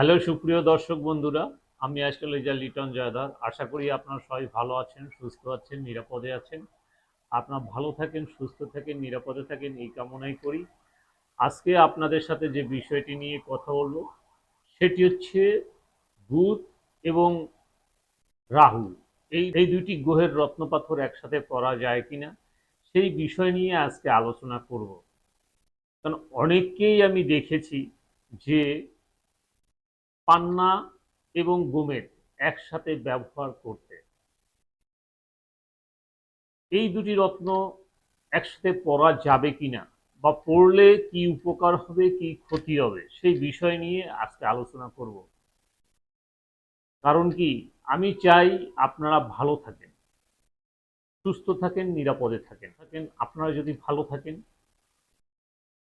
Hello, সুপ্রিয় দর্শক বন্ধুরা, আমি অ্যাস্ট্রোলজার লিটন জয়দার। আশা করি আপনারা সবাই ভালো আছেন, সুস্থ আছেন, নিরাপদে আছেন। আপনারা ভালো থাকেন, সুস্থ থাকেন, নিরাপদে থাকেন, এই কামনাই করি। আজকে আপনাদের সাথে যে বিষয়টি নিয়ে কথা বলব, সেটি হচ্ছে বুধ এবং রাহু। এই এই দুইটি গ্রহের রত্নপাথর একসাথে পড়া যায় কিনা, সেই বিষয় নিয়ে আজকে আলোচনা করব। কারণ অনেককেই আমি দেখেছি যে পান্না এবং গোমেদ একসাথে ব্যবহার করতে। এই দুটি রত্ন একসাথে পড়া যাবে কিনা বা পড়লে কি উপকার হবে, কি ক্ষতি হবে, সেই বিষয় নিয়ে আজকে আলোচনা করব। কারণ কি, আমি চাই আপনারা ভালো থাকেন, সুস্থ থাকেন, নিরাপদে থাকেন থাকেন। আপনারা যদি ভালো থাকেন,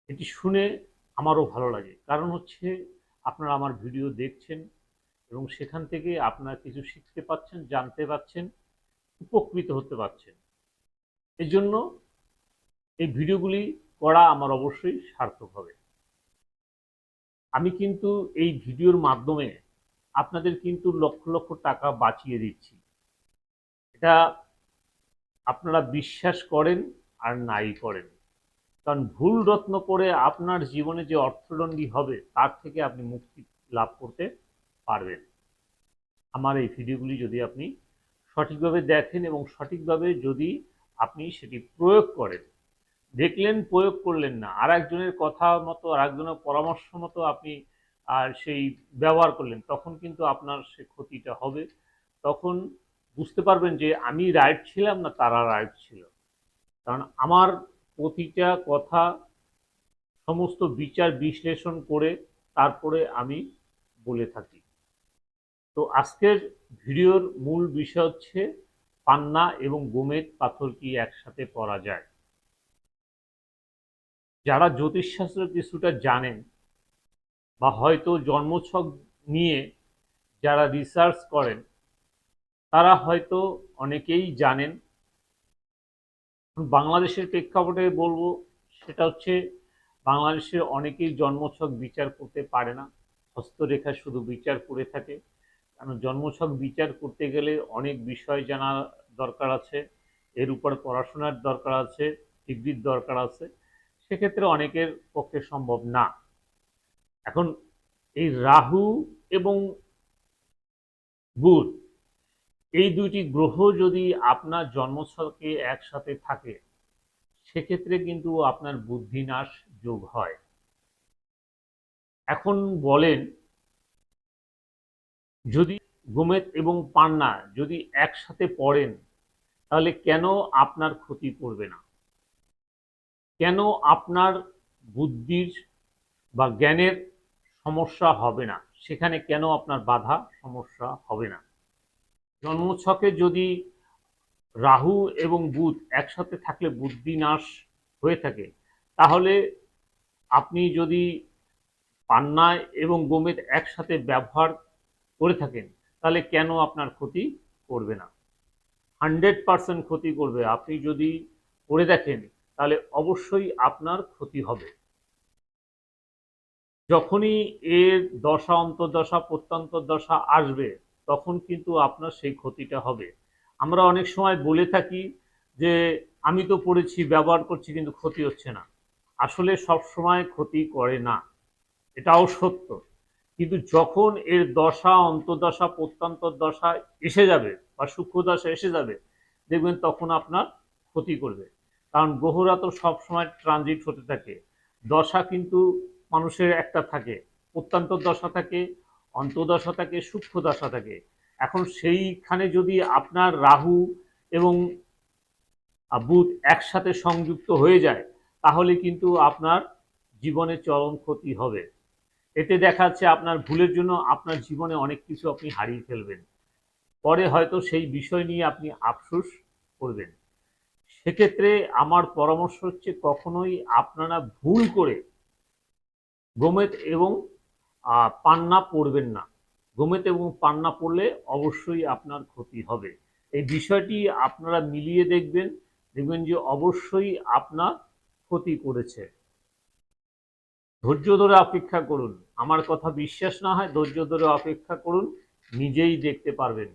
এটি শুনে আমারও ভালো লাগে। কারণ হচ্ছে আপনারা আমার ভিডিও দেখছেন এবং সেখান থেকে আপনারা কিছু শিখতে পাচ্ছেন, জানতে পাচ্ছেন, উপকৃত হতে পারছেন এর জন্য এই ভিডিওগুলি করা আমার অবশ্যই সার্থক হবে। আমি কিন্তু এই ভিডিওর মাধ্যমে আপনাদের কিন্তু লক্ষ লক্ষ টাকা বাঁচিয়ে দিচ্ছি। এটা আপনারা বিশ্বাস করেন আর নাই করেন। কারণ ভুল রত্ন করে আপনার জীবনে যে অর্থদণ্ডী হবে, তার থেকে আপনি মুক্তি লাভ করতে পারবেন। আমার এই ভিডিওগুলি যদি আপনি সঠিকভাবে দেখেন এবং সঠিকভাবে যদি আপনি সেটি প্রয়োগ করেন, দেখলেন, প্রয়োগ করলেন না আর একজনের কথা মতো আর একজনের পরামর্শ মতো আপনি আর সেই ব্যবহার করলেন, তখন কিন্তু আপনার সে ক্ষতিটা হবে। তখন বুঝতে পারবেন যে আমি রাইট ছিলাম না তারা রাইট ছিল। কারণ আমার প্রতিটা কথা, সমস্ত বিচার বিশ্লেষণ করে তারপরে আমি বলে থাকি। তো আজকের ভিডিওর মূল বিষয় হচ্ছে পান্না এবং গোমেদ পাথর কি একসাথে পরা যায়? যারা জ্যোতিষশাস্ত্র কিছুটা জানেন বা হয়তো জন্মছক নিয়ে যারা রিসার্চ করেন, তারা হয়তো অনেকেই জানেন বাংলাদেশের প্রেক্ষাপটে বলব, সেটা হচ্ছে বাংলাদেশের অনেকেই জন্মছক বিচার করতে পারে না। হস্তরেখা শুধু বিচার করে থাকে। কারণ জন্মছক বিচার করতে গেলে অনেক বিষয় জানা দরকার আছে। এর উপর পড়াশোনার দরকার আছে, ডিগ্রির দরকার আছে। সেক্ষেত্রে অনেকের পক্ষে সম্ভব না। এখন এই রাহু এবং বুধ এই দুইটি গ্রহ যদি আপনার জন্মছকে একসাথে থাকে, সেক্ষেত্রে কিন্তু আপনার বুদ্ধিনাশ যোগ হয়। এখন বলেন, যদি গোমেদ এবং পান্না যদি একসাথে পড়েন, তাহলে কেন আপনার ক্ষতি করবে না? কেন আপনার বুদ্ধির বা জ্ঞানের সমস্যা হবে না? সেখানে কেন আপনার বাধা সমস্যা হবে না? জন্মছকে যদি রাহু এবং বুধ একসাথে থাকলে বুদ্ধিনাশ হয়ে থাকে, তাহলে আপনি যদি পান্না এবং গোমেদ একসাথে ব্যবহার করে থাকেন, তাহলে কেন আপনার ক্ষতি করবে না? হান্ড্রেড পারসেন্ট ক্ষতি করবে। আপনি যদি করে দেখেন, তাহলে অবশ্যই আপনার ক্ষতি হবে। যখনই এর দশা, অন্তর্দশা প্রত্যন্তর দশা আসবে তখন কিন্তু আপনার সেই ক্ষতিটা হবে। আমরা অনেক সময় বলে থাকি যে, আমি তো পড়েছি, ব্যবহার করছি, কিন্তু ক্ষতি হচ্ছে না। আসলে সব সময় ক্ষতি করে না। এটাও সত্য। কিন্তু যখন এর দশা, অন্তর্দশা প্রত্যন্তর দশা এসে যাবে বা সূক্ষ্ম দশা এসে যাবে, দেখবেন তখন আপনার ক্ষতি করবে। কারণ গ্রহরা তো সবসময় ট্রানজিট হতে থাকে। দশা কিন্তু মানুষের একটা থাকে। প্রত্যন্ত দশা থাকে, অন্তর্দশা থাকে, সূক্ষ্ম দশা থাকে। এখন সেইখানে যদি আপনার রাহু এবং বুধ একসাথে সংযুক্ত হয়ে যায়, তাহলে কিন্তু আপনার জীবনে চরম ক্ষতি হবে। এতে দেখা যাচ্ছে আপনার ভুলের জন্য আপনার জীবনে অনেক কিছু আপনি হারিয়ে ফেলবেন। পরে হয়তো সেই বিষয় নিয়ে আপনি আফসোস করবেন। সেক্ষেত্রে আমার পরামর্শ হচ্ছে কখনোই আপনারা ভুল করে গোমেদ এবং পান্না পড়বেন না। গোমেদ এবং পান্না পড়লে অবশ্যই আপনার ক্ষতি হবে। এই বিষয়টি আপনারা মিলিয়ে দেখবেন দেখবেন যে অবশ্যই আপনার ক্ষতি করেছে। ধৈর্য ধরে অপেক্ষা করুন। আমার কথা বিশ্বাস না হয়, ধৈর্য ধরে অপেক্ষা করুন, নিজেই দেখতে পারবেন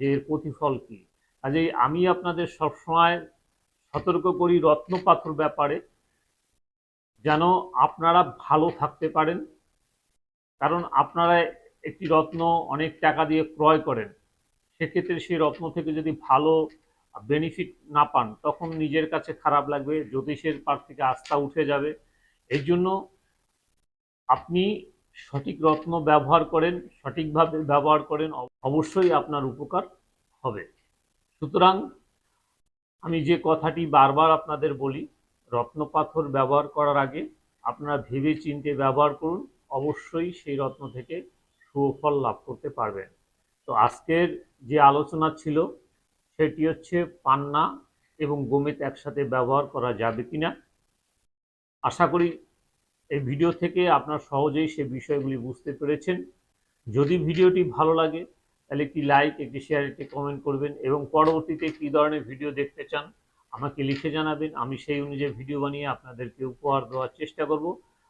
যে এর প্রতিফল কি। কাজেই আমি আপনাদের সবসময় সতর্ক করি রত্ন পাথর ব্যাপারে, যেন আপনারা ভালো থাকতে পারেন। কারণ আপনারা একটি রত্ন অনেক টাকা দিয়ে ক্রয় করেন, সেক্ষেত্রে সেই রত্ন থেকে যদি ভালো বেনিফিট না পান, তখন নিজের কাছে খারাপ লাগবে, জ্যোতিষের পার থেকে আস্থা উঠে যাবে। এই জন্য আপনি সঠিক রত্ন ব্যবহার করেন, সঠিকভাবে ব্যবহার করেন অবশ্যই আপনার উপকার হবে। সুতরাং আমি যে কথাটি বারবার আপনাদের বলি, রত্ন পাথর ব্যবহার করার আগে আপনারা ভেবে চিন্তে ব্যবহার করুন, অবশ্যই সেই রত্ন থেকে সুফল লাভ করতে পারবেন তো আজকের যে আলোচনা ছিল, সেটি হচ্ছে পান্না এবং গোমেত একসাথে ব্যবহার করা যাবে কিনা। আশা করি এই ভিডিও থেকে আপনার সহজেই সে বিষয়গুলি বুঝতে পেরেছেন। যদি ভিডিওটি ভালো লাগে, তাহলে একটি লাইক, একটি শেয়ার, একটি কমেন্ট করবেন এবং পরবর্তীতে কী ধরনের ভিডিও দেখতে চান আমাকে লিখে জানাবেন। আমি সেই অনুযায়ী ভিডিও বানিয়ে আপনাদেরকে উপহার দেওয়ার চেষ্টা করব।